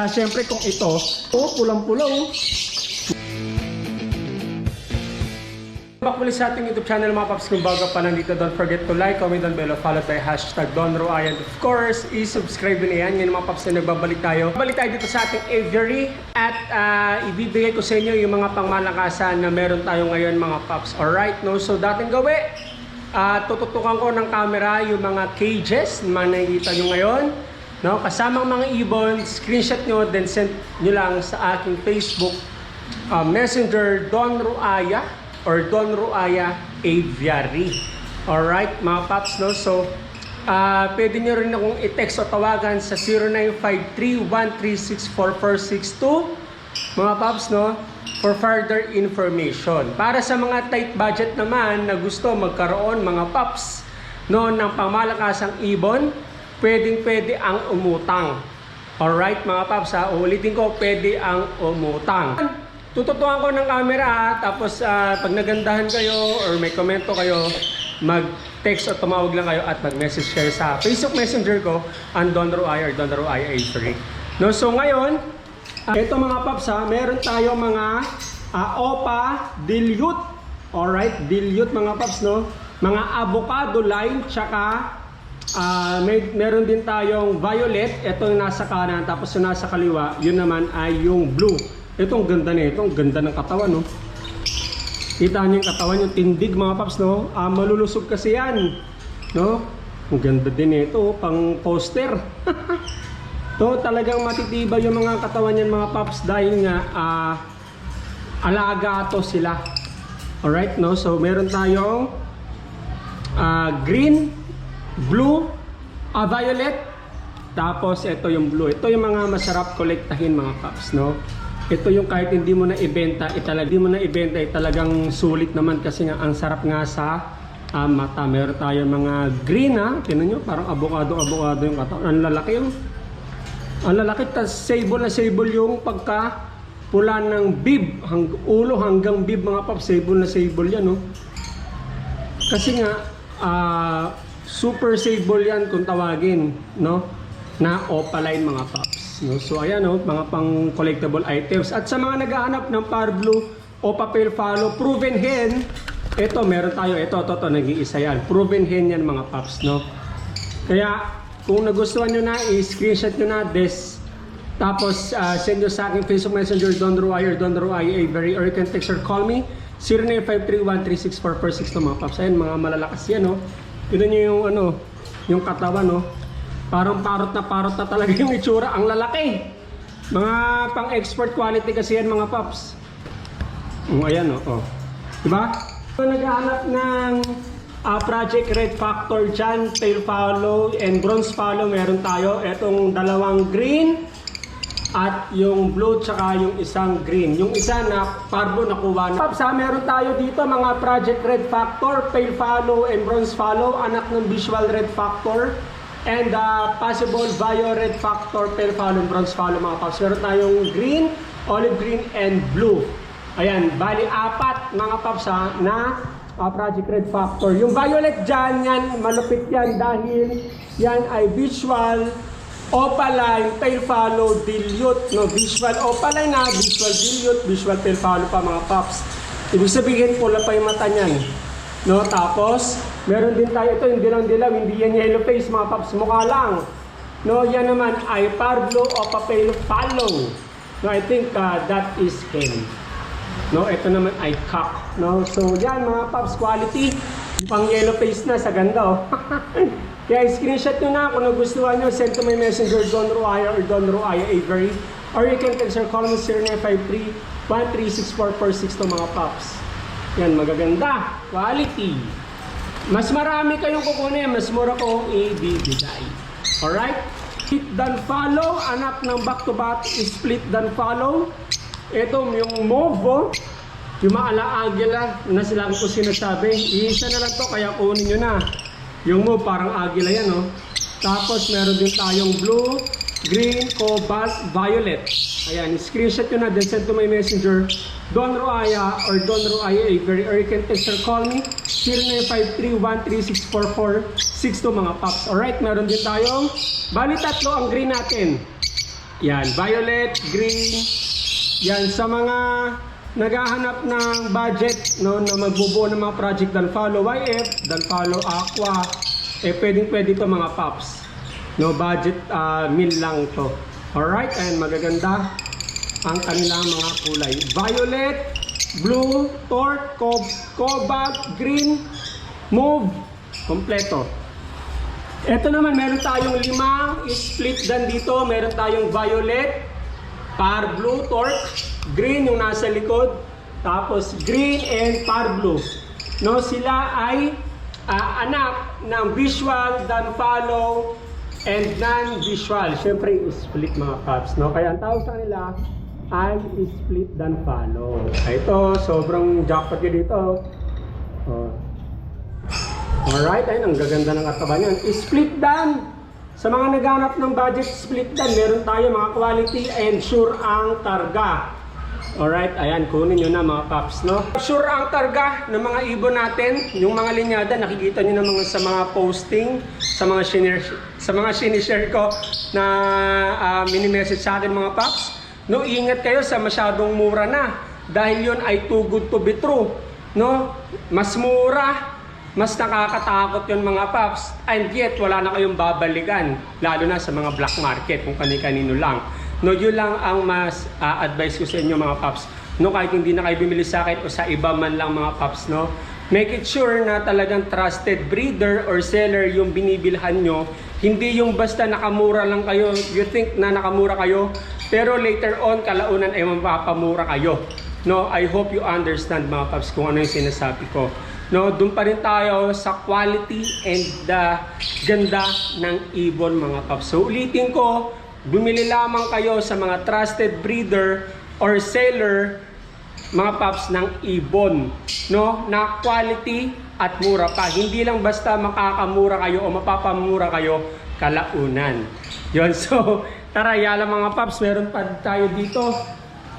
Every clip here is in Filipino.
Ah, Siyempre kung ito, oh, pulang-pula oh. Back muli sa ating YouTube channel mga paps. Kung bago pa nandito, don't forget to like, comment down below, followed by hashtag Don Roy. And of course, i-subscribe din yan. Ngayon mga paps na nagbabalik tayo. Balik tayo dito sa ating aviary at ah, ibibigay ko sa inyo yung mga pangmalakasan na meron tayo ngayon mga paps. Alright, no? So dating gawi, ah, tututukan ko ng camera yung mga cages na nakikita nyo ngayon. No? Kasamang mga ibon, screenshot nyo, then send nyo lang sa aking Facebook uh, Messenger Don Ruaya or Don Ruaya Aviary. Alright, mga paps, no? So, uh, pwede nyo rin akong i-text o tawagan sa 0953-136-4462 mga paps, no? For further information. Para sa mga tight budget naman na gusto magkaroon, mga paps, no, ng pangmalakasang ibon, pwedeng pwede ang umutang. Alright mga paps ha, ulitin ko, pwede ang umutang. Tututuan ko ng camera ha, tapos ah, pag nagandahan kayo or may komento kayo, mag-text o tumawag lang kayo at mag-message kayo sa Facebook Messenger ko, ang Don Roy or Don Roy A3. No, so ngayon, ah, ito mga paps ha, meron tayo mga ah, OPA dilute. Alright, dilute mga paps no. Mga avocado line, tsaka Ah, may meron din tayong violet, ito yung nasa kanan, tapos yung nasa kaliwa, yun naman ay yung blue. Ito ganda nito, ang ganda ng katawan, no? Kita niyo yung katawan, yung tindig mga paps, no? Ah, malulusog kasi yan, no? Ang ganda din ito, pang poster. to talagang matitibay yung mga katawan niyan mga paps dahil nga ah, alaga to sila. Alright, no? So meron tayong ah, green, blue, ah, violet, tapos ito yung blue. Ito yung mga masarap kolektahin mga paps, no? Ito yung kahit hindi mo na ibenta, itala, hindi mo na ibenta, eh, talagang sulit naman kasi nga ang sarap nga sa ah, mata. Meron tayo mga green ha, tinan nyo, parang avocado-avocado yung katawan. Ang lalaki yung, ang lalaki, tas sable na sable yung pagka pula ng bib, hang, ulo hanggang bib mga paps, sable na sable yan, no? Kasi nga, ah, super sable yan kung tawagin, no? Na opaline mga paps. No? So ayan, no? mga pang collectible items. At sa mga naghahanap ng Parblu o Papel Follow, proven hen, ito meron tayo, ito, ito, ito, nag-iisa yan. Proven hen yan mga paps, no? Kaya, kung nagustuhan nyo na, i-screenshot nyo na this. Tapos, ah, send nyo sa aking Facebook Messenger, Don Ruay or Don Ruay or you can text or call me, 0953-136-4462 mga paps. Ayan, mga malalakas yan, no? Tignan nyo yung, ano, yung katawan, no? Parang parot na parot na talaga yung itsura. Ang lalaki! Mga pang-export quality kasi yan, mga paps. Oh, ayan, no? Oh. Diba? So, naghahanap ng ah, Project Red Factor dyan, Tail Follow and Bronze Follow meron tayo. Etong dalawang green at yung blue tsaka yung isang green. Yung isa na parbo nakuha na. Sa meron tayo dito mga Project Red Factor, Pale Follow and Bronze Follow, anak ng Visual Red Factor. And uh, possible Bio Red Factor, Pale Follow and Bronze Follow mga paps. Meron tayong green, olive green, and blue. Ayan, bali apat mga paps ha, na uh, Project Red Factor. Yung violet dyan, yan, malupit yan dahil yan ay visual opaline, tail follow, dilute, no, visual opaline na, visual dilute, visual tail follow pa mga paps. Ibig sabihin, pula pa yung mata niyan. No, tapos, meron din tayo ito, yung dilaw-dilaw, hindi yan yellow face mga paps, mukha lang. No, yan naman ay Pablo o Papel Follow. No, I think uh, that is him. No, ito naman ay cock. No, so yan mga paps quality. Pang yellow face na sa ganda oh. Kaya screenshot nyo na kung nagustuhan nyo, send to my messenger Don Ruaya or Don Ruaya Avery. Or you can text or call me 0953-1364462 mga paps. Yan, magaganda. Quality. Mas marami kayong kukunin, mas mura ko ibibigay. Alright? Split dan follow, anak ng back to back, split dan follow. Ito yung oh. yung mga ala-agila na sila ko sinasabi. Iisa na lang to, kaya kunin nyo na. Yung mauve, parang agila yan, oh. Tapos meron din tayong blue, green, cobalt, violet. Ayan, screenshot nyo na, then send to my messenger, Don Roaya or Don Roaya Avery, or you can text or call me, 0953-1364462 mga paps. Alright, meron din tayong, bali tatlo ang green natin. Yan, violet, green. Yan, sa mga naghahanap ng budget no, na magbubuo ng mga project dan follow YF, dan follow Aqua, eh pwedeng pwede to mga pops. No, budget ah, meal lang to. Alright, and magaganda ang kanilang mga kulay. Violet, blue, torque, co cobalt, green, mauve, kompleto. Ito naman, meron tayong limang split dan dito. Meron tayong violet, par blue, torque, green yung nasa likod, tapos green and par blue. No, sila ay ah, anak ng visual, dan follow, and non-visual. Siyempre, split mga paps, no? Kaya ang tawag sa kanila ay split dan follow. Ito, sobrang jackpot yun dito. Oh. Alright, ayun, ang gaganda ng katawan yan. Split dan. Sa mga naghanap ng budget split dan, meron tayo mga quality and sure ang targa. Alright, ayan, kunin nyo na mga paps, no? Sure ang targa ng mga ibon natin, yung mga linyada, nakikita nyo na mga sa mga posting, sa mga shinare, sa mga sinishare ko na uh, mini-message sa akin mga paps. No, ingat kayo sa masyadong mura na dahil yun ay too good to be true. No? Mas mura, mas nakakatakot yun mga paps and yet wala na kayong babalikan lalo na sa mga black market kung kani-kanino lang no yun lang ang mas ah, advice ko sa inyo mga paps. No kahit hindi na kayo bumili sa akin o sa iba man lang mga paps no? Make it sure na talagang trusted breeder or seller yung binibilhan nyo. Hindi yung basta nakamura lang kayo. You think na nakamura kayo pero later on kalaunan ay mapapamura kayo. No I hope you understand mga paps kung ano yung sinasabi ko. No, doon pa rin tayo sa quality and the ganda ng ibon mga paps. So ulitin ko, bumili lamang kayo sa mga trusted breeder or seller mga paps ng ibon, no? Na quality at mura pa. Hindi lang basta makakamura kayo o mapapamura kayo kalaunan. Yon so tara yala mga paps, meron pa tayo dito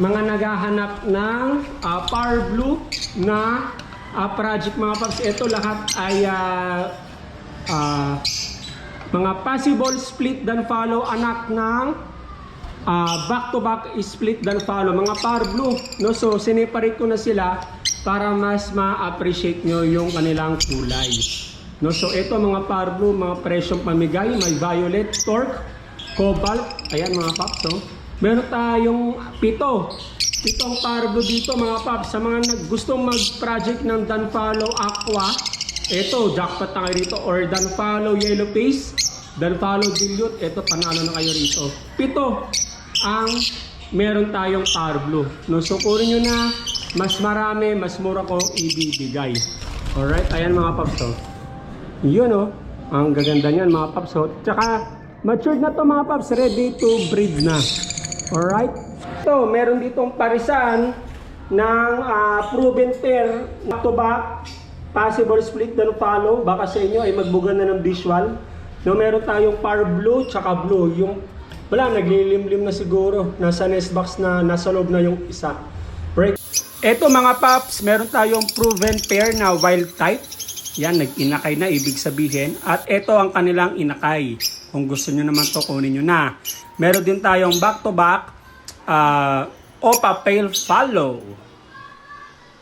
mga naghahanap ng ah, power blue na ah, project mga paps. Ito lahat ay ah, ah, mga possible split dan follow anak ng back to back split dan follow. Mga power blue no? So sineparate ko na sila para mas ma-appreciate nyo yung kanilang kulay. No? So ito mga power blue mga presyong pamigay may violet torque cobalt. Ayan mga paps no meron tayong pito. Pitong power blue dito mga paps. Sa mga nag gustong mag project ng dan follow aqua ito jackpot na kayo rito. Or dan follow yellow face. Dan follow dilute. Ito panalo na kayo rito. Pito ang meron tayong power blue. No so kunin nyo na. Mas marami mas mura ko ibibigay. Alright ayan mga paps to yun oh. Ang gaganda niyan mga paps oh. tsaka matured na to mga paps. Ready to breed na. Alright. So meron ditong parisan ng ah, proven pair back to back possible split na follow. Baka sa inyo ay magbuga na ng visual. No meron tayong par blue tsaka blue. Yung wala naglilimlim na siguro. Nasa nest box na nasa loob na yung isa. Break. Eto mga paps meron tayong proven pair na wild type. Yan nag-inakay na ibig sabihin. At eto ang kanilang inakay. Kung gusto nyo naman to kunin nyo na. Meron din tayong back to back ah, opa pale follow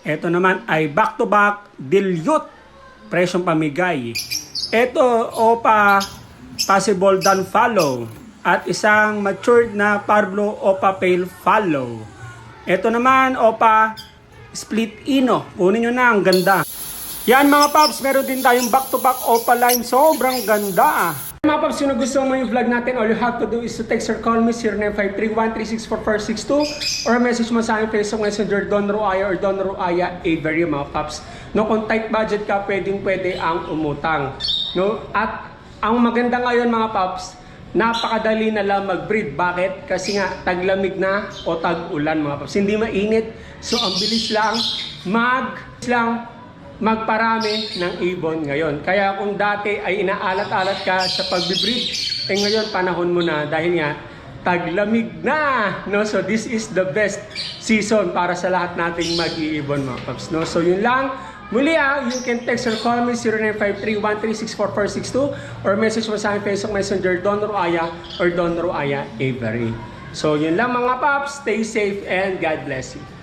ito naman ay back-to-back dilute presyong pamigay. Ito opa possible done follow at isang matured na Pablo opa pale follow. Ito naman opa split ino. Kunin nyo na ang ganda. Yan mga paps, meron din tayong back-to-back opa line. Sobrang ganda. Mga paps, kung gusto mo yung vlog natin, all you have to do is to text or call me 0953-1364462 or message mo sa akin Facebook Messenger Don Ruaya or Don Ruaya Avery mga paps. No, kung tight budget ka, pwedeng pwede ang umutang. No? At ang maganda ngayon mga paps, napakadali na lang mag-breed. Bakit? Kasi nga, taglamig na o tag-ulan mga paps. Hindi mainit. So, ang bilis lang mag lang magparami ng ibon ngayon. Kaya kung dati ay inaalat-alat ka sa pagbe-breed, eh ngayon panahon mo na dahil nga taglamig na. No? So this is the best season para sa lahat nating mag-iibon mga paps. No? So yun lang. Muli ah, you can text or call me 0953-1364462 or message mo sa akin Facebook Messenger Don Ruaya or Don Ruaya Avery. So, yun lang mga paps. Stay safe and God bless you.